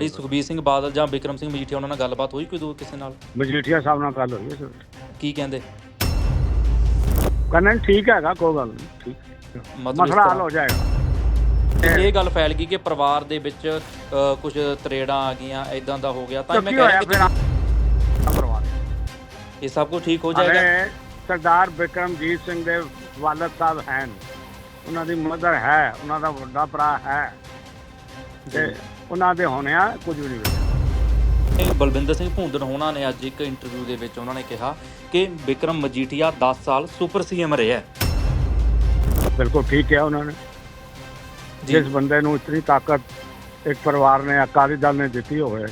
ਜੀ ਸੁਖਬੀਰ ਸਿੰਘ ਬਾਦਲ ਜਾਂ ਬਿਕਰਮ ਸਿੰਘ ਮਜੀਠੀਆ ਉਹਨਾਂ ਨਾਲ ਗੱਲਬਾਤ ਹੋਈ ਕੋਈ ਦੂਰ ਕਿਸੇ ਨਾਲ? ਮਜੀਠੀਆ ਸਾਹਿਬ ਨਾਲ ਗੱਲ ਹੋਈ ਹੈ ਕੀ ਕਹਿੰਦੇ? ਕਹਿੰਦੇ ਠੀਕ ਹੈਗਾ ਕੋਈ ਗੱਲ ਨਹੀਂ ਠੀਕ। ਮਤਲਬ ਇਸ ਮਸਲਾ ਹੱਲ ਹੋ ਜਾਏਗਾ। ਇਹ ਗੱਲ ਫੈਲ ਗਈ ਕਿ ਪਰਿਵਾਰ ਦੇ ਵਿੱਚ ਕੁਝ ਤਰੇੜਾਂ ਆ ਗਈਆਂ ਐਦਾਂ ਦਾ ਹੋ ਗਿਆ ਤਾਂ ਤਾਂ ਮੈਂ ਕੀ ਕਹਿ ਹੋਇਆ ਰਿਹਾ ਫਿਰ? ਕਿ ਪਰਿਵਾਰ। ਇਹ ਸਭ ਕੁਝ ਠੀਕ ਹੋ ਜਾਏਗਾ? ਅਰੇ ਸਰਦਾਰ ਬਿਕਰਮਜੀਤ ਸਿੰਘ ਦੇ ਵਾਲਦ ਸਾਹਿਬ ਹਨ ਉਹਨਾਂ ਦੀ ਮਦਰ ਹੈ ਉਹਨਾਂ ਦਾ ਵੱਡਾ ਭਰਾ ਹੈ। ਤੇ ਉਹਨਾਂ ਦੇ ਹੋਣਿਆ ਕੁਝ ਵੀ ਨਹੀਂ ਹੋਇਆ। ਬਲਵਿੰਦਰ ਸਿੰਘ ਭੂੰਦਨ ਹੋਣਾ ਨੇ ਅੱਜ ਇੱਕ ਇੰਟਰਵਿਊ ਦੇ ਵਿੱਚ ਉਹਨਾਂ ਨੇ ਕਿਹਾ ਕਿ ਬਿਕਰਮ ਮਜੀਠੀਆ 10 ਸਾਲ ਸੁਪਰ ਸੀਐਮ ਰਿਹਾ ਬਿਲਕੁਲ ਠੀਕ ਹੈ ਉਹਨਾਂ ਨੇ। ਜਿਸ ਬੰਦੇ ਨੂੰ ਇਤਨੀ ਤਾਕਤ ਇੱਕ ਪਰਿਵਾਰ ਨੇ ਅਕਾਲੀ ਦਲ ਨੇ ਦਿੱਤੀ ਹੋਵੇ।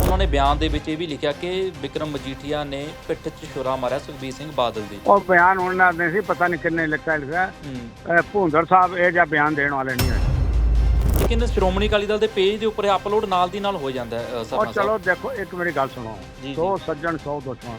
ਉਹਨਾਂ ਨੇ ਬਿਆਨ ਦੇ ਵਿੱਚ ਇਹ ਵੀ ਲਿਖਿਆ ਕਿ ਬਿਕਰਮ ਮਜੀਠੀਆ ਨੇ ਪਿੱਠ 'ਚ ਛੁਰਾ ਮਾਰਿਆ ਸੁਖਬੀਰ ਸਿੰਘ ਬਾਦਲ ਦੀ। ਉਹ ਬਿਆਨ ਉਹਨਾਂ ਨੇ ਸੀ ਪਤਾ ਨਹੀਂ ਕਿੰਨੇ ਲਿਖਿਆ ਲਿਖਿਆ। ਭੁੰਦਰ ਸਾਹਿਬ ਇਹ ਜਿਹਾ ਬਿਆਨ ਦੇਣ ਵਾਲੇ ਨਹੀਂ ਹੈ ਲੇਕਿਨ ਸ਼੍ਰੋਮਣੀ ਅਕਾਲੀ ਦਲ ਦੇ ਪੇਜ ਦੇ ਉੱਪਰ ਅਪਲੋਡ ਨਾਲ ਦੀ ਨਾਲ ਹੋ ਜਾਂਦਾ ਹੈ ਅ, ਉਹ ਚਲੋ ਦੇਖੋ ਇੱਕ ਮੇਰੀ ਗੱਲ ਸੁਣੋ। ਜੀ, ਜੀ। ਸੌ ਸੱਜਣ ਸੌ ਦੁਸ਼ਮਣ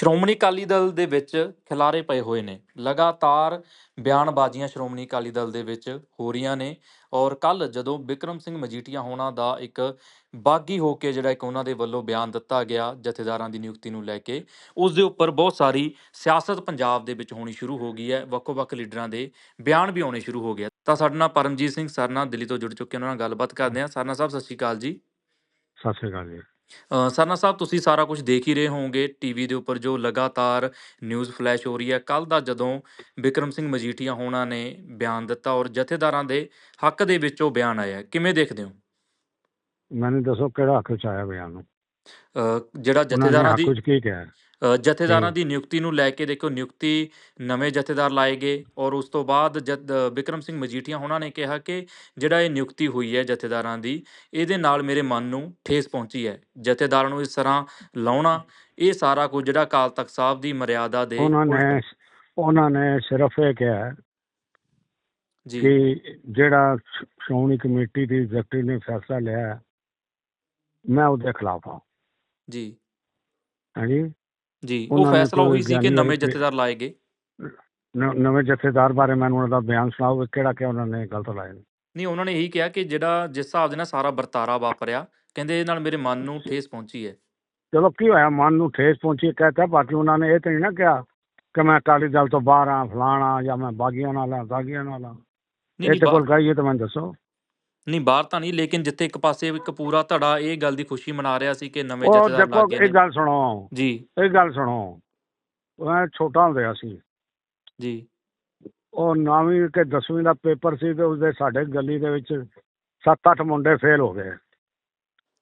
ਸ਼੍ਰੋਮਣੀ ਅਕਾਲੀ ਦਲ ਦੇ ਵਿੱਚ ਖਿਲਾਰੇ ਪਏ ਹੋਏ ਨੇ। ਲਗਾਤਾਰ ਬਿਆਨਬਾਜ਼ੀਆਂ ਸ਼੍ਰੋਮਣੀ ਅਕਾਲੀ ਦਲ ਦੇ ਵਿੱਚ ਹੋ ਰਹੀਆਂ ਨੇ ਔਰ ਕੱਲ ਜਦੋਂ ਬਿਕਰਮ ਸਿੰਘ ਮਜੀਠੀਆ ਹੋਣਾ ਦਾ ਇੱਕ ਬਾਗੀ ਹੋ ਕੇ ਜਿਹੜਾ ਇੱਕ ਉਹਨਾਂ ਦੇ ਵੱਲੋਂ ਬਿਆਨ ਦਿੱਤਾ ਗਿਆ ਜਥੇਦਾਰਾਂ ਦੀ ਨਿਯੁਕਤੀ ਨੂੰ ਲੈ ਕੇ, ਉਸ ਦੇ ਉੱਪਰ ਬਹੁਤ ਸਾਰੀ ਸਿਆਸਤ ਪੰਜਾਬ ਦੇ ਵਿੱਚ ਹੋਣੀ ਸ਼ੁਰੂ ਹੋ ਗਈ ਹੈ। ਵੱਖੋ-ਵੱਖ ਲੀਡਰਾਂ ਦੇ ਬਿਆਨ ਵੀ ਆਉਣੇ ਸ਼ੁਰੂ ਹੋ ਗਏ। ਤਾਂ ਸਾਡੇ ਨਾਲ ਪਰਮਜੀਤ ਸਿੰਘ ਸਰਨਾ ਦਿੱਲੀ ਤੋਂ ਜੁੜ ਚੁੱਕੇ ਉਹਨਾਂ ਨਾਲ ਗੱਲਬਾਤ ਕਰਦੇ ਹਾਂ। ਸਰਨਾ ਸਾਹਿਬ, ਸਤਿ ਸ਼੍ਰੀ ਅਕਾਲ ਜੀ। ਸਤਿ ਸ੍ਰੀ ਅਕਾਲ ਜੀ। ਅ, ਸਰਨਾ ਸਾਹਿਬ ਤੁਸੀਂ ਸਾਰਾ ਕੁਝ ਦੇਖ ਹੀ ਰਹੇ ਹੋਵੋਗੇ ਟੀਵੀ ਦੇ ਉੱਪਰ ਜੋ ਲਗਾਤਾਰ ਨਿਊਜ਼ ਫਲੈਸ਼ ਹੋ ਰਹੀ ਹੈ। ਕੱਲ ਦਾ ਜਦੋਂ ਬਿਕਰਮ ਸਿੰਘ ਮਜੀਠੀਆ ਹੋਣਾ ਨੇ ਬਿਆਨ ਦਿੱਤਾ ਔਰ ਜਥੇਦਾਰਾਂ ਦੇ ਹੱਕ ਦੇ ਵਿੱਚ ਉਹ ਬਿਆਨ ਆਇਆ। ਕਿਵੇਂ ਦੇਖਦੇ ਹੋ? ਮੈਨੂੰ ਦੱਸੋ ਕਿਹੜਾ ਹੱਕ ਚ ਆਇਆ ਬਿਆਨ ਨੂੰ? ਅ, ਜਿਹੜਾ ਉਹਨਾਂ ਨੇ ਜਥੇਦਾਰਾਂ ਹੱਕ ਦੀ ਵਿੱਚ ਕੀ ਕਿਹਾ ਜਥੇਦਾਰਾਂ। ਦੀ ਨਿਯੁਕਤੀ ਨੂੰ ਲੈ ਕੇ ਦੇਖੋ ਨਿਯੁਕਤੀ ਨਵੇਂ ਜਥੇਦਾਰ ਲਾਏ ਗਏ ਔਰ ਉਸ ਤੋਂ ਬਾਅਦ ਜਦ ਅ, ਬਿਕਰਮ ਸਿੰਘ ਮਜੀਠੀਆ ਹੋਣਾ ਨੇ ਕਿਹਾ ਕਿ ਜਿਹੜਾ ਇਹ ਨਿਯੁਕਤੀ ਹੋਈ ਹੈ ਜਥੇਦਾਰਾਂ ਦੀ ਇਹਦੇ ਨਾਲ ਮੇਰੇ ਮਨ ਨੂੰ ਠੇਸ ਪਹੁੰਚੀ ਹੈ। ਜਥੇਦਾਰਾਂ ਨੂੰ ਇਸ ਤਰ੍ਹਾਂ ਲਾਉਣਾ ਇਹ ਸਾਰਾ ਕੁਝ ਜਿਹੜਾ ਅਕਾਲ ਤਖਤ ਸਾਹਿਬ ਦੀ ਮਰਿਆਦਾ ਦੇ ਉਹਨਾਂ। ਨੇ ਉਹਨਾਂ ਨੇ ਸਿਰਫ ਇਹ ਕਿਹਾ ਜੀ। ਕਿ ਜਿਹੜਾ ਸ਼੍ਰੋਮਣੀ ਕਮੇਟੀ ਦੀ ਐਗਜ਼ੈਕਟਿਵ ਨੇ ਫੈਸਲਾ ਲਿਆ ਮੈਂ ਉਹਦੇ ਖਿਲਾਫ ਹਾਂ। ਜੀ। ਹਾਂਜੀ? ਜੀ ਉਹ ਉਹਨਾਂ ਨੇ ਫੈਸਲਾ ਕੋਈ ਉਹੀ ਸੀ ਕਿ ਗਿਆਨੀ ਨਵੇਂ ਹੋਏ ਕਿ- ਜਥੇਦਾਰ ਲਾਏ ਗਏ। ਨ- ਨਵੇਂ ਜਥੇਦਾਰ ਬਾਰੇ ਮੈਨੂੰ ਉਹਨਾਂ ਦਾ ਬਿਆਨ ਸੁਣਾਓ ਵੀ ਕਿਹੜਾ ਕਿ ਉਹਨਾਂ ਨੇ ਗਲਤ ਲਾਇਆ। ਨਹੀਂ ਉਹਨਾਂ ਨੇ ਇਹੀ ਕਿਹਾ ਕਿ ਜਿਹੜਾ ਜਿਸ ਹਿਸਾਬ ਦੇ ਨਾਲ ਸਾਰਾ ਵਰਤਾਰਾ ਵਾਪਰਿਆ ਕਹਿੰਦੇ ਇਹ ਨਾਲ ਮੇਰੇ ਮਨ ਨੂੰ ਠੇਸ ਪਹੁੰਚੀ ਹੈ। ਚਲੋ ਕੀ ਹੋਇਆ? ਮਨ ਨੂੰ ਠੇਸ ਪਹੁੰਚੀ ਕਹਤਾ ਬਾਕੀ ਉਹਨਾਂ ਨੇ ਇਹ ਤਾਂ ਨਹੀਂ ਨਾ ਕਿਹਾ ਕਿ ਮੈਂ ਅਕਾਲੀ ਦਲ ਤੋਂ ਬਾਹਰ ਆ ਫਲਾਣਾ ਜਾਂ ਮੈਂ ਬਾਗੀਆਂ ਨਾਲ ਆ ਦਾਗੀਆਂ ਨਾਲ ਆ। ਨਹੀਂ ਇਹ ਨਹੀਂ ਤੇ ਕੋਲ ਕਹੀਏ ਤਾਂ ਮੈਨੂੰ ਦੱਸੋ। ਨਹੀਂ ਬਾਹਰ ਤਾਂ ਨਹੀਂ ਲੇਕਿਨ ਜਿੱਥੇ ਇੱਕ ਪਾਸੇ ਇੱਕ ਪੂਰਾ ਧੜਾ ਇਹ ਗੱਲ ਦੀ ਖੁਸ਼ੀ ਮਨਾ ਰਿਹਾ ਸੀ ਕਿ ਨਵੇਂ ਉਹ ਜਥੇਦਾਰ ਦੇਖੋ ਲੱਗ ਗਏ ਇਹ ਨੇ। ਗੱਲ ਸੁਣੋ। ਜੀ। ਇਹ ਗੱਲ ਸੁਣੋ। ਮੈਂ ਛੋਟਾ ਹੁੰਦਿਆ ਸੀ ਜੀ। ਉਹ ਨੌਵੀਂ ਕਿ 10ਵੀਂ ਦਾ ਪੇਪਰ ਸੀ ਤੇ ਉਸਦੇ ਸਾਡੇ ਗਲੀ ਦੇ ਵਿੱਚ 7-8 ਮੁੰਡੇ ਫੇਲ ਹੋ ਗਏ।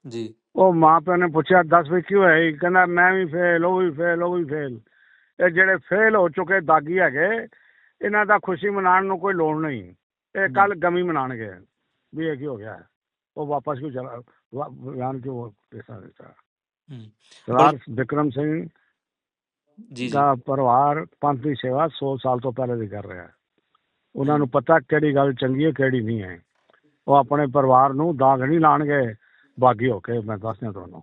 ਜੀ। ਉਹ ਮਾਂ ਪਿਓ ਨੇ ਪੁੱਛਿਆ 10 ਵਿੱਚ ਕਿਉਂ ਹੋਇਆ ਕਹਿੰਦਾ ਮੈਂ ਵੀ ਫੇਲ ਉਹ ਵੀ ਫੇਲ ਉਹ ਵੀ ਫੇਲ। ਇਹ ਜਿਹੜੇ ਫੇਲ ਹੋ ਚੁੱਕੇ ਦਾਗੀ ਹੈਗੇ ਇਹਨਾਂ ਦਾ ਖੁਸ਼ੀ ਮਨਾਉਣ ਨੂੰ ਕੋਈ ਲੋੜ ਨਹੀਂ। ਇਹ ਕੱਲ ਗਮੀ ਮਨਾਣਗੇ ਵੀ ਇਹ ਕੀ ਹੋ ਗਿਆ? ਉਹ ਵਾਪਸ ਕਿਉਂ ਚਲਾ ਵਾ- ਬਿਆਨ ਕਿਉਂ ਪੈਸਾ ਦਿੱਤਾ? ਹੂੰ। ਸਰਦਾਰ ਵਿਕਰਮ ਸਿੰਘ ਜੀ ਦਾ ਪਰਿਵਾਰ ਪੰਥ ਦੀ ਸੇਵਾ 100 ਸਾਲ ਤੋਂ ਪਹਿਲੇ ਦੀ ਕਰ ਰਿਹਾ। ਹੈ ਉਹਨਾਂ ਨੂੰ ਪਤਾ ਕਿਹੜੀ ਗੱਲ ਚੰਗੀ ਹੈ ਕਿਹੜੀ ਨਹੀਂ ਹੈ। ਉਹ ਆਪਣੇ ਪਰਿਵਾਰ ਨੂੰ ਦਾਗ ਨਹੀਂ ਲਾਣਗੇ। ਬਾਗੀ ਹੋ ਕੇ ਮੈਂ ਦੱਸਦਾ ਤੁਹਾਨੂੰ।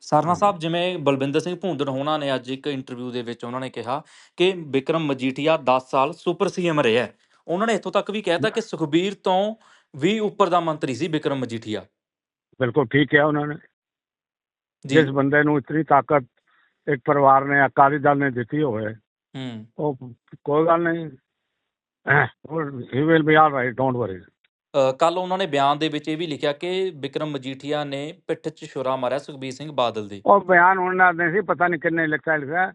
ਸਰਨਾ ਸਾਹਿਬ ਜਿਵੇਂ ਬਲਵਿੰਦਰ ਸਿੰਘ ਭੂੰਦੜ ਹੋਣਾ ਨੇ ਅੱਜ ਇੱਕ ਇੰਟਰਵਿਊ ਦੇ ਵਿੱਚ ਉਹਨਾਂ ਨੇ ਕਿਹਾ ਕਿ ਬਿਕਰਮ ਮਜੀਠੀਆ 10 ਸਾਲ ਸੁਪਰ ਸੀਐਮ ਰਿਹਾ ਹੈ। ਉਹਨਾਂ ਨੇ ਇੱਥੋਂ ਤੱਕ ਵੀ ਕਹਿਤਾ ਕਿ ਸੁਖਬੀਰ ਤੋਂ ਵੀ ਉੱਪਰ ਦਾ ਮੰਤਰੀ ਸੀ ਬਿਕਰਮ ਮਜੀਠੀਆ। ਬਿਲਕੁਲ ਠੀਕ ਹੈ ਉਹਨਾਂ ਨੇ। ਜਿਸ ਬੰਦੇ ਨੂੰ ਇਤਨੀ ਤਾਕਤ ਇੱਕ ਪਰਿਵਾਰ ਨੇ ਅਕਾਲੀ ਦਲ ਨੇ ਦਿੱਤੀ ਹੋਵੇ ਹੂੰ। ਉਹ ਕੋਈ ਗੱਲ ਨਹੀਂ। He will be all right don't worry ਕੱਲ ਉਹਨਾਂ ਨੇ ਬਿਆਨ ਦੇ ਵਿੱਚ ਇਹ ਵੀ ਲਿਖਿਆ ਕਿ ਬਿਕਰਮ ਮਜੀਠੀਆ ਨੇ ਪਿੱਠ 'ਚ ਛੁਰਾ ਮਾਰਿਆ ਸੁਖਬੀਰ ਸਿੰਘ ਬਾਦਲ ਦੀ। ਉਹ ਬਿਆਨ ਉਹਨਾਂ ਨੇ ਸੀ ਪਤਾ ਨਹੀਂ ਕਿੰਨੇ ਲਿਖਿਆ ਲਿਖਿਆ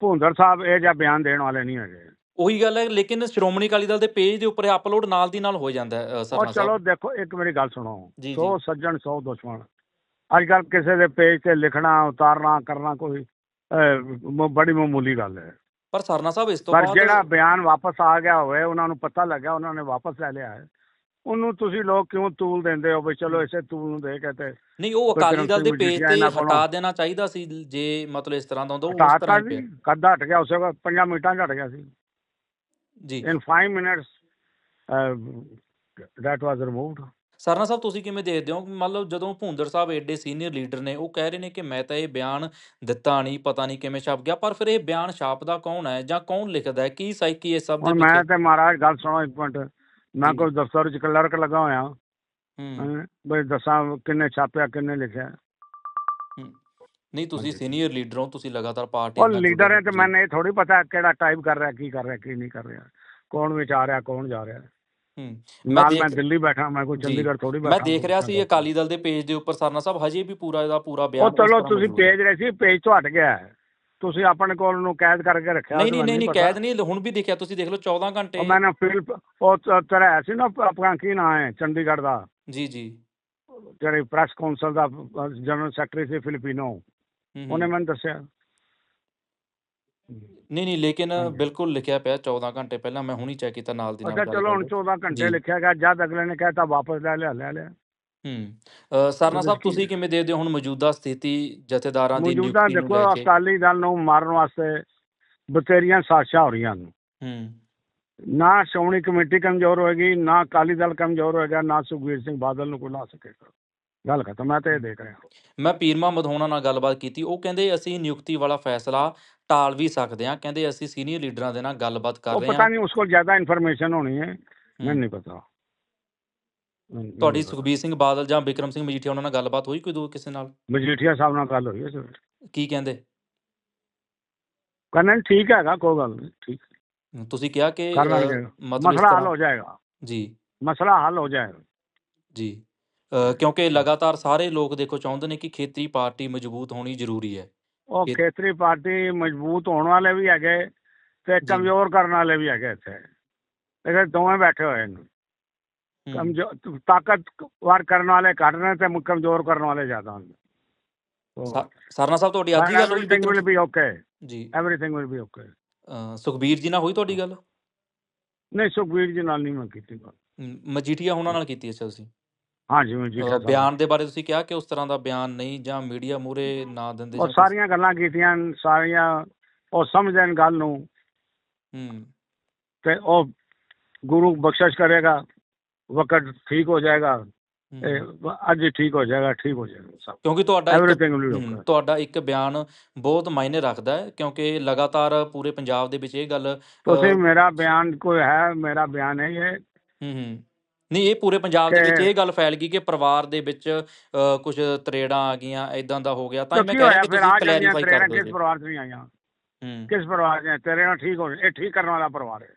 ਭੁੰਦਰ ਸਾਹਿਬ ਇਹ ਜਿਹਾ ਬਿਆਨ ਦੇਣ ਵਾਲੇ ਨਹੀਂ ਹੈਗੇ। ਉਹੀ ਗੱਲ ਹੈ ਲੇਕਿਨ ਸ਼੍ਰੋਮਣੀ ਅਕਾਲੀ ਦਲ ਦੇ ਪੇਜ ਦੇ ਉੱਪਰ ਅਪਲੋਡ ਨਾਲ ਦੀ ਨਾਲ ਹੋ ਜਾਂਦਾ ਹੈ ਸਰਨਾ ਚਲੋ ਦੇਖੋ ਇੱਕ ਮੇਰੀ ਗੱਲ ਸੁਣੋ। ਸੌ ਸੱਜਣ ਸੌ ਦੁਸ਼ਮਣ। ਅੱਜ ਕੱਲ ਕਿਸੇ ਦੇ ਪੇਜ ਤੇ ਲਿਖਣਾ ਉਤਾਰਨਾ ਕਰਨਾ ਕੋਈ ਬੜੀ ਮਾਮੂਲੀ ਗੱਲ ਹੈ। ਪਰ ਸਰਨਾ ਸਾਹਿਬ ਇਸ ਤੋਂ ਪਰ ਬਾਅਦ ਜਿਹੜਾ ਬਿਆਨ ਵਾਪਸ ਆ ਗਿਆ ਹੋਵੇ ਉਹਨਾਂ ਨੂੰ ਪਤਾ ਲੱਗਿਆ ਉਹਨਾਂ ਨੇ ਵਾਪਸ ਲੈ ਲਿਆ ਹੈ। ਉਹਨੂੰ ਤੁਸੀਂ ਲੋਕ ਕਿਉਂ ਤੂਲ ਦਿੰਦੇ ਹੋ ਵੀ ਚਲੋ ਇਸੇ ਤੂਲ ਨੂੰ ਦੇ ਕੇ ਤੇ ਨਹੀਂ ਉਹ ਅਕਾਲੀ ਦਲ ਦੇ ਪੇਜ ਤੇ ਹਟਾ ਦੇਣਾ ਚਾਹੀਦਾ ਸੀ ਜੇ ਮਤਲਬ ਇਸ ਤਰ੍ਹਾਂ ਦਾ ਹੁੰਦਾ ਉਹ ਉਸ ਤਰ੍ਹਾਂ ਕੱਦਾ ਹਟ ਗਿਆ ਉਸੇ ਵਕਤ ਪੰਜਾਂ ਮਿੰਟਾਂ 'ਚ ਹਟ ਗਿਆ ਸੀ। ਜੀ। In 5 minutes that was removed. Sarna Sahib ਤੁਸੀਂ ਕਿਵੇਂ ਦੇਖਦੇ ਹੋ? ਮਤਲਬ ਜਦੋਂ ਭੁੰਦਰ ਸਾਹਿਬ ਐਡੇ ਸੀਨੀਅਰ ਲੀਡਰ ਨੇ ਉਹ ਕਹਿ ਰਹੇ ਨੇ ਕਿ ਮੈਂ ਤਾਂ ਇਹ ਬਿਆਨ ਦਿੱਤਾ ਨਹੀਂ ਪਤਾ ਨਹੀਂ ਕਿਵੇਂ ਛਪ ਗਿਆ ਪਰ ਫਿਰ ਇਹ ਬਿਆਨ ਛਾਪਦਾ ਕੌਣ ਹੈ? ਜਾਂ ਕੌਣ ਲਿਖਦਾ ਹੈ? ਕੀ ਸਾਈਕੀ ਇਸ ਸਭ ਦੇ ਹੁਣ ਮੈਂ ਤੇ ਮਹਾਰਾਜ ਗੱਲ ਸੁਣੋ ਇੱਕ ਮਿੰਟ। ਮੈਂ। ਕੋਈ ਦਫ਼ਤਰ 'ਚ ਕਲਰਕ ਲੱਗਾ ਹੋਇਆ। ਹੂੰ। ਹੈਂ, ਬਈ ਦੱਸਾਂ ਕਿੰਨੇ ਛਾਪਿਆ ਕਿੰਨੇ ਲਿਖਿਆ। ਹੂੰ। ਨਹੀਂ ਤੁਸੀਂ। ਸੀਨੀਅਰ ਲੀਡਰ ਹੋ ਤੁਸੀਂ ਲਗਾਤਾਰ ਪਾਰਟੀ ਉਹ ਲੀਡਰ ਹੈ। ਤੇ। ਮੈਨੂੰ ਇਹ ਥੋੜੀ ਪਤਾ ਕਿਹੜਾ ਟਾਈਪ ਕਰ ਰਿਹਾ ਕੀ ਕਰ ਰਿਹਾ ਕੀ ਨਹੀਂ ਕਰ ਰਿਹਾ ਕੌਣ ਵਿੱਚ ਆ ਰਿਹਾ ਕੌਣ ਜਾ ਰਿਹਾ ਹੂੰ ਮੈਂ ਮੈਂ ਦਿੱਲੀ ਬੈਠਾ ਮੈਂ ਕੋਈ। ਚੰਡੀਗੜ੍ਹ ਥੋੜੀ ਬੈਠਾ ਮੈਂ ਦੇਖ ਰਿਹਾ ਸੀ ਅਕਾਲੀ ਦਲ ਦੇ ਪੇਜ ਦੇ ਉੱਪਰ ਸਰਨਾ ਸਾਹਿਬ ਹਜੇ ਵੀ ਪੂਰਾ ਇਹਦਾ ਪੂਰਾ ਬਿਆਨ ਉਹ ਚਲੋ ਤੁਸੀਂ। ਪੇਜ ਰਹੇ ਸੀ ਪੇਜ ਤੋਂ ਹਟ ਗਿਆ। ਤੁਸੀਂ ਆਪਣੇ ਕੋਲ ਨੂੰ ਕੈਦ ਕਰਕੇ ਰੱਖਿਆ ਨਹੀਂ ਨਹੀਂ ਨਹੀਂ। ਕੈਦ ਨਹੀਂ ਹੁਣ ਵੀ ਦੇਖਿਆ ਤੁਸੀਂ ਦੇਖ ਲਓ 14 ਘੰਟੇ ਉਹ ਮੈਨੇ ਫਿਲ ਉਹ ਤੇਰਾ ਸੀ ਨਾ ਆਪਣਾ ਕੀ ਨਾਂ ਹੈ ਚੰਡੀਗੜ੍ਹ ਦਾ ਜੀ ਜੀ ਜਿਹੜੇ ਪ੍ਰੈਸ ਕਾਉਂਸਲ ਦਾ ਜਨਰਲ ਸੈਕਟਰੀ ਸੀ ਫਿਲੀਪੀਨੋ ਹੂੰ, ਹੂੰ। ਉਹਨੇ ਮੈਨੂੰ ਦੱਸਿਆ ਨਹੀਂ ਨਹੀਂ ਲੇਕਿਨ ਹਾਂਜੀ। ਬਿਲਕੁਲ ਲਿਖਿਆ ਪਿਆ 14 ਘੰਟੇ ਪਹਿਲਾਂ ਮੈਂ ਹੁਣੀ ਚੈੱਕ ਕੀਤਾ ਨਾਲ ਦੀ ਨਾਲ ਅੱਛਾ ਗੱਲ ਚਲੋ ਹੁਣ ਕਰਦੇ। 14 ਘੰਟੇ ਜੀ। ਲਿਖਿਆ ਗਿਆ ਜਦ ਅਗਲੇ ਨੇ ਕਹਿਤਾ ਵਾਪਸ ਲੈ ਲਿਆ ਲੈ ਲਿਆ ਹੂੰ ਸਰਨਾ ਸਾਹਿਬ ਕੀ ਤੁਸੀਂ ਹੈ? ਕਿਵੇਂ ਦੇਖਦੇ ਹੋ ਹੁਣ ਮੌਜੂਦਾ ਸਥਿਤੀ ਜਥੇਦਾਰਾਂ ਦੀ ਮੌਜੂਦਾ ਨਿਯੁਕਤੀ ਨੂੰ ਦੇਖੋ ਲੈ ਕੇ ਅਕਾਲੀ ਦਲ ਨੂੰ ਮਾਰਨ ਵਾਸਤੇ ਬਥੇਰੀਆਂ ਸਾਜ਼ਿਸ਼ਾਂ ਹੋ ਰਹੀਆਂ ਹੂੰ ਨਾ ਸ਼੍ਰੋਮਣੀ ਕਮੇਟੀ ਕਮਜ਼ੋਰ ਹੋਏਗੀ ਨਾ ਅਕਾਲੀ ਦਲ ਕਮਜ਼ੋਰ ਹੋਏਗਾ ਨਾ ਸੁਖਬੀਰ ਸਿੰਘ ਬਾਦਲ ਨੂੰ ਕੋਈ ਲਾ ਸਕੇਗਾ ਗੱਲ ਖਤਮ ਮੈਂ ਤਾਂ ਦੇਖ ਰਿਹਾ। ਮੈਂ ਪੀਰ ਮੁਹੰਮਦ ਹੋਣਾ ਨਾਲ ਗੱਲਬਾਤ ਕੀਤੀ ਉਹ ਕਹਿੰਦੇ ਅਸੀਂ ਨਿਯੁਕਤੀ ਵਾਲਾ ਫੈਸਲਾ ਟਾਲ ਵੀ ਸਕਦੇ ਹਾਂ ਕਹਿੰਦੇ ਅਸੀਂ ਸੀਨੀਅਰ ਲੀਡਰਾਂ ਦੇ ਨਾਲ ਗੱਲਬਾਤ ਕਰ ਉਹ ਰਹੇ ਪਤਾ ਹਾਂ। ਨਹੀਂ ਉਸ ਕੋਲ ਜ਼ਿਆਦਾ ਇਨਫੋਰਮੇਸ਼ਨ ਹੋਣੀ ਹੈ। ਮੈਨੂੰ ਨਹੀਂ ਪਤਾ। ਤੁਹਾਡੀ ਪਤਾ। ਸੁਖਬੀਰ ਸਿੰਘ ਬਾਦਲ ਜਾਂ ਬਿਕਰਮ ਸਿੰਘ ਮਜੀਠੀਆ ਉਹਨਾਂ ਨਾਲ ਗੱਲਬਾਤ ਹੋਈ ਕੋਈ ਦੋ ਕਿਸੇ ਨਾਲ? ਮਜੀਠੀਆ ਸਾਹਿਬ ਨਾਲ ਗੱਲ ਹੋਈ ਹੈ ਸਰ। ਕੀ ਕਹਿੰਦੇ? ਕਹਿੰਦੇ ਠੀਕ ਹੈਗਾ ਕੋਈ ਗੱਲ ਨਹੀਂ ਠੀਕ। ਤੁਸੀਂ ਕਿਹਾ ਕਿ ਮਸਲਾ ਹੱਲ ਹੋ ਜਾਏਗਾ। ਜੀ। ਮਸਲਾ ਹੱਲ ਹੋ ਜਾਏਗਾ। ਜੀ। ਕਿਉਂਕਿ ਲਗਾਤਾਰ ਸਾਰੇ ਲੋਕ ਦੇਖੋ ਚਾਹੁੰਦੇ ਨੇ ਕਿ ਖੇਤਰੀ ਪਾਰਟੀ ਮਜ਼ਬੂਤ ਹੋਣੀ ਜ਼ਰੂਰੀ ਹੈ। ਉਹ ਖੇਤਰੀ ਪਾਰਟੀ ਮਜ਼ਬੂਤ ਹੋਣ ਵਾਲੇ ਵੀ ਹੈਗੇ ਤੇ। ਕਮਜ਼ੋਰ ਕਰਨ ਵਾਲੇ ਵੀ ਹੈਗੇ ਇੱਥੇ। ਇਹ ਦੋਵੇਂ ਬੈਠੇ ਹੋਏ ਨੇ। ਕਮਜ਼ੋਰ ਤਾਕਤਵਰ ਕਰਨ ਵਾਲੇ ਘੱਟ ਨੇ ਤੇ ਕਮਜ਼ੋਰ ਕਰਨ ਵਾਲੇ ਜ਼ਿਆਦਾ ਨੇ। ਸਰਨਾ ਸਾਹਿਬ ਤੁਹਾਡੀ ਅੱਜ ਹੀ ਗੱਲ ਹੋਈ ਐਵਰੀਥਿੰਗ ਵਿਲ ਬੀ ਓਕੇ ਜੀ। Everything will be okay Sukhbir ji ਨਾਲ ਹੋਈ ਤੁਹਾਡੀ ਗੱਲ? ਨਹੀਂ ਸੁਖਬੀਰ ਜੀ ਨਾਲ ਨਹੀਂ ਮੈਂ ਕੀਤੀ ਗੱਲ। ਮਜੀਠੀਆ ਉਹਨਾਂ ਨਾਲ ਕੀਤੀ ਅੱਛਾ ਤੁਸੀਂ? ਹਾਂਜੀ ਮੈਂ ਜੀ ਅ, ਬਿਆਨ ਦੇ ਬਾਰੇ ਤੁਸੀਂ ਕਿਹਾ ਕਿ ਉਸ ਤਰ੍ਹਾਂ ਦਾ ਬਿਆਨ ਨਹੀਂ ਜਾਂ ਮੀਡੀਆ ਮੂਰੇ ਨਾ ਦਿੰਦੇ ਉਹ ਜਾਂ ਕੁਛ- ਸਾਰੀਆਂ ਗੱਲਾਂ ਕੀਤੀਆਂ ਸਾਰੀਆਂ ਉਹ ਸਮਝਦੇ ਨੇ ਗੱਲ ਨੂੰ। ਹੂੰ। ਤੇ ਉਹ ਗੁਰੂ ਬਖਸ਼ਿਸ਼ ਕਰੇਗਾ ਵਕਤ ਠੀਕ ਹੋ ਜਾਏਗਾ ਹੂੰ। ਇਹ ਅੱਜ ਹੀ ਠੀਕ ਹੋ ਜਾਏਗਾ ਠੀਕ ਹੋ ਜਾਏਗਾ ਸਭ। ਕਿਉਂਕਿ ਤੁਹਾਡਾ ਇੱਕ ਐਵਰੀਥਿੰਗ ਵਿਲ ਬੀ ਹੂੰ, ਓਕੇ ਤੁਹਾਡਾ ਇੱਕ ਬਿਆਨ ਬਹੁਤ ਮਾਇਨੇ ਰੱਖਦਾ ਹੈ ਕਿਉਂਕਿ ਲਗਾਤਾਰ ਪੂਰੇ ਪੰਜਾਬ ਦੇ ਵਿੱਚ ਇਹ ਗੱਲ ਤੁਸੀਂ ਮੇਰਾ ਬਿਆਨ ਕੋਈ ਹੈ ਮੇਰਾ ਬਿਆਨ ਹੈ ਇਹ। ਹੂੰ ਹੂੰ। ਨਹੀਂ ਇਹ ਪੂਰੇ ਪੰਜਾਬ ਦੇ ਵਿੱਚ ਇਹ ਗੱਲ ਫੈਲ ਗਈ ਕਿ ਪਰਿਵਾਰ ਦੇ ਵਿੱਚ ਕੁਝ ਤਰੇੜਾਂ ਆ ਗਈਆਂ ਐਦਾਂ ਦਾ ਹੋ ਗਿਆ। ਤਾਂ ਤਾਂ ਮੈਂ ਕੀ ਕਹਿ ਹੋਇਆ ਰਿਹਾ ਕਿ ਤੁਸੀਂ ਕਲੈਰੀਫਾਈ ਕਰ ਕਿਸ ਦਿਓ ਪਰਿਵਾਰ 'ਚ ਨਹੀਂ ਆਈਆਂ? ਹੂੰ। ਕਿਸ ਪਰਿਵਾਰ 'ਚ? ਤੇਰੇ ਨਾਲ ਠੀਕ ਹੋ ਇਹ ਠੀਕ ਕਰਨ ਵਾਲਾ ਪਰਿਵਾਰ ਹੈ।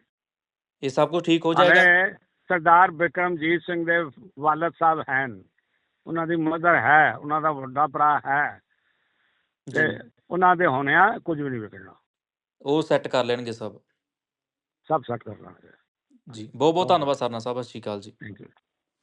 ਇਹ ਸਭ ਕੁਝ ਠੀਕ ਹੋ ਜਾਏਗਾ? ਸਰਦਾਰ ਬਿਕਰਮਜੀਤ ਸਿੰਘ ਦੇ ਵਾਲਦ ਸਾਹਿਬ ਹਨ। ਉਹਨਾਂ ਦੀ ਮਦਰ ਹੈ ਉਹਨਾਂ ਦਾ ਵੱਡਾ ਭਰਾ ਹੈ। ਤੇ ਉਹਨਾਂ ਦੇ ਹੋਣਿਆ ਕੁਝ ਵੀ ਨਹੀਂ ਵਿਗੜਨਾ। ਉਹ ਸੈੱਟ ਕਰ ਲੈਣਗੇ ਸਭ। ਸਭ ਸੈੱਟ ਕਰ ਲਾਂਗੇ ਜੀ ਬਹੁਤ ਬਹੁਤ. ਧੰਨਵਾਦ ਸਰਨਾ ਸਾਹਿਬ ਸਤਿ ਸ਼੍ਰੀ ਅਕਾਲ ਜੀ ਥੈਂਕ ਯੂ